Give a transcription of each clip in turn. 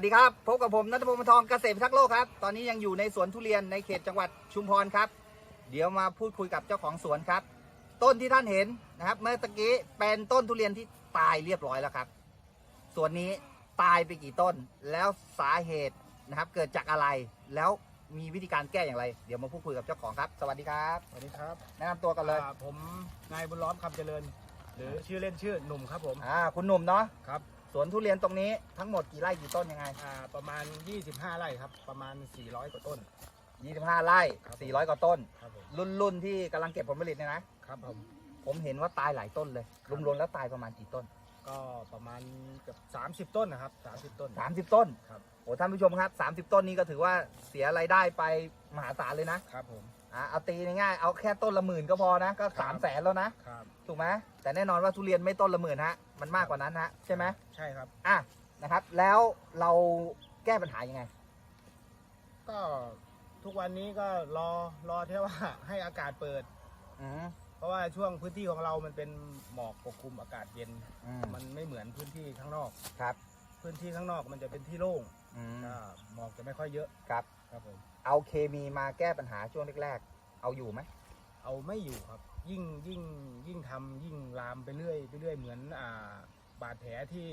วัสดีครับพบกับผมนัทพงศ์มนทองเกษตรพิทักษ์โลกครับ ตอนนี้ยังอยู่ในสวนทุเรียนในเขตจังหวัดชุมพรครับ เดี๋ยวมาพูดคุยกับเจ้าของสวนครับ ต้นที่ท่านเห็นนะครับ เมื่อตะกี้เป็นต้นทุเรียนที่ตายเรียบร้อยแล้วครับส่วนนี้ตายไปกี่ต้น แล้วสาเหตุนะครับ เกิดจากอะไรแล้วมีวิธีการแก้อย่างไร เดี๋ยวมาพูดคุยกับเจ้าของครับ สวัสดีครับสวัสดีครับแนะนำตัวกันเลยอ่าผมนายบุญล้อมคำเจริญ หรือชื่อเล่นชื่อหนุ่มครับผมอ่าคุณหนุ่มเนาะครับ สวนทุเรียนตรงนี้ทั้งหมดกี่ไร่กี่ต้นยังไง อ่าประมาณ 25 ไร่ครับ ประมาณ 400 กว่าต้น 25 ไร่ครับ400 กว่าต้น ครับผมรุ่นรุ่นที่กำลังเก็บผลผลิตเนี่ยนะ ครับผม ผมเห็นว่าตายหลายต้นเลย ครับ รวมๆแล้วตายประมาณกี่ต้น ก็ประมาณเกือบ30 ต้นนะครับ 30 ต้น 30 ต้นครับโอ้ท่านผู้ชมครับ 30 ต้นนี้ก็ถือว่าเสียรายได้ไปมหาศาลเลยนะครับผม อ่าเอาตีง่ายๆเอาแค่ต้นละหมื่นก็พอนะก็ครั3ามบแสนแล้วนะครับถูกไหมแต่แน่นอนว่าทุเรียนไม่ต้นละหมื่นฮะมันมากกว่านั้นฮะใช่ไหมใช่ครับ อะนะครับ แล้วเราแก้ปัญหายังไง ก็ทุกวันนี้ก็รอรอแค่ว่า ให้อากาศเปิด อืมเพราะว่าช่วงพื้นที่ของเรามันเป็นหมอกปกคลุมอากาศเย็น อืมมันไม่เหมือนพื้นที่ข้างนอก ครับ พื้นที่ข้างนอกมันจะเป็นที่โล่ง อืมก็หมอกจะไม่ค่อยเยอะครับ ครับผมเอาเคมีมาแก้ปัญหาช่วงแรกๆ เอาอยู่ไหม เอาไม่อยู่ครับ ยิ่งยิ่งยิ่งทำยิ่งลามไปเรื่อยไปเรื่อยเหมือนอ่าบาดแผลที่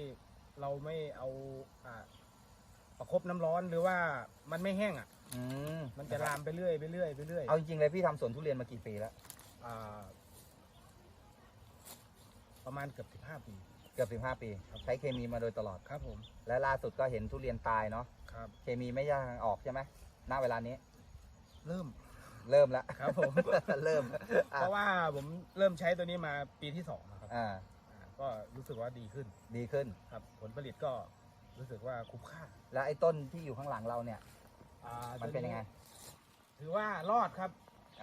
เราไม่เอาอ่าประคบน้ำร้อนหรือว่ามันไม่แห้งอะ อืมมันจะลามไปเรื่อยไปเรื่อยไปเรื่อยเอาจริงๆเลยพี่ทำสวนทุเรียนมากี่ปีแล้ว อ่าประมาณเกือบสิบห้าปี เกือบ15 ปี ครับ ใช้เคมีมาโดยตลอด ครับผมและล่าสุดก็เห็นทุเรียนตายเนาะครับเคมีไม่ย่างออกใช่ไหมณเวลานี้เริ่ม เริ่มแล้วครับผม เริ่มอะเพราะว่าผมเริ่มใช้ตัวนี้มาปีที่สองนะครับอ่า อ่าก็รู้สึกว่าดีขึ้นดีขึ้น ครับ ผลผลิตก็รู้สึกว่าคุ้มค่าแล้วไอ้ต้นที่อยู่ข้างหลังเราเนี่ย อ่ามันเป็นยังไง ถือว่ารอดครับ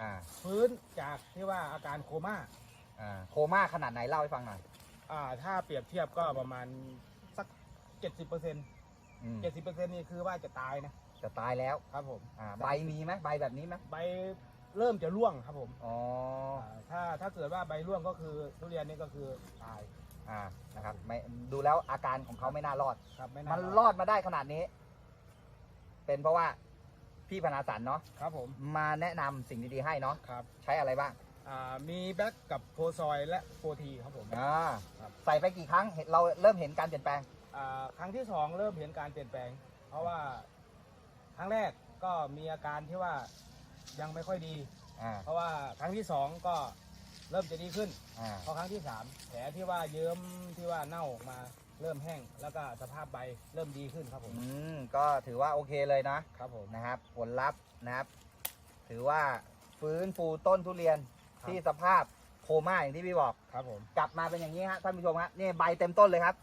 อ่า ฟื้นจากที่ว่าอาการโคม่าอ่า โคม่าขนาดไหนเล่าให้ฟังหน่อย อ่าถ้าเปรียบเทียบก็ประมาณสักเจ็ดสิบเปอร์เซ็นต์อืมเจ็ดสิบเปอร์เซ็นต์นี่คือว่าจะตายนะจะตายแล้วครับผม อ่าใบมีไหมใบแบบนี้ไหมใบเริ่มจะร่วงครับผมอ๋อาถ้าถ้าเกิดว่าใบร่วงก็คือทุเรียนนี่ก็คือตายอ่านะครับไม่ดูแล้วอาการของเขาไม่น่ารอด ครับไม่น่ามันรอดมาได้ขนาดนี้ เป็นเพราะว่าพี่พนาสันเนาะครับผมมาแนะนำสิ่งดีๆให้เนาะครับ ใช้อะไรบ้าง อ่ามีแบ็กกับโพซอยและโฟทีครับผม อ่าครับ ใส่ไปกี่ครั้งเห็นเราเริ่มเห็นการเปลี่ยนแปลง อ่าครั้งที่สองเริ่มเห็นการเปลี่ยนแปลง เพราะว่าครั้งแรกก็มีอาการที่ว่ายังไม่ค่อยดี อ่า เพราะว่าครั้งที่สองก็เริ่มจะดีขึ้น อ่า พอครั้งที่สามแผลที่ว่าเยิ้มที่ว่าเน่าออกมาเริ่มแห้ง แล้วก็สภาพใบเริ่มดีขึ้นครับผม อืม ก็ถือว่าโอเคเลยนะครับผม นะครับ ผลลัพธ์นะครับ ถือว่าฟื้นฟูต้นทุเรียนครับ ที่สภาพโคม่าอย่างที่พี่บอก ครับผม กลับมาเป็นอย่างนี้ฮะท่านผู้ชมฮะนี่ใบเต็มต้นเลยครับ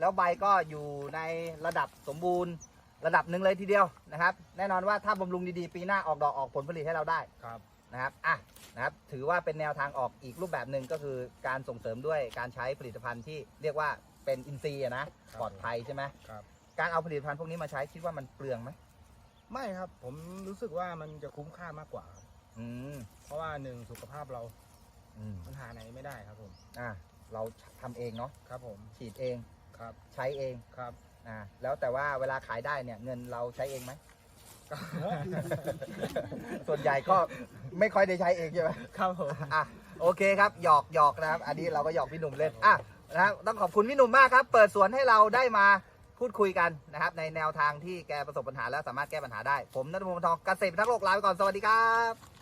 แล้วใบก็อยู่ในระดับสมบูรณ์ ระดับหนึ่งเลยทีเดียวนะครับ แน่นอนว่าถ้าบำรุงดีๆ ปีหน้าออกดอกออกผลผลิตให้เราได้ครับนะครับอะนะครับถือว่าเป็นแนวทางออกอีกรูปแบบหนึ่งก็คือการส่งเสริมด้วยการใช้ผลิตภัณฑ์ที่เรียกว่าเป็นอินทรีย์อะนะปลอดภัยใช่ไหมครับการเอาผลิตภัณฑ์พวกนี้มาใช้คิดว่ามันเปลืองไหมไม่ครับ ผมรู้สึกว่ามันจะคุ้มค่ามากกว่าครับ อืมเพราะว่าหนึ่งสุขภาพเราอืมมันหาไหนไม่ได้ครับผม อะเราทำเองเนาะครับผม ฉีดเองครับใช้เองครับนะแล้วแต่ว่าเวลาขายได้เนี่ย เงินเราใช้เองไหม ส่วนใหญ่ก็ไม่ค่อยได้ใช้เองใช่ไหม ครับผม อะโอเคครับหยอกหยอกนะครับ อันนี้เราก็หยอกพี่หนุ่มเล่นอะนะครับต้องขอบคุณพี่หนุ่มมากครับ เปิดสวนให้เราได้มาพูดคุยกันนะครับ ในแนวทางที่แกประสบปัญหาแล้วสามารถแก้ปัญหาได้ ผมนัทพงศ์วงศ์ทองเกษตรพิทักษ์โลกลาไปก่อนสวัสดีครับ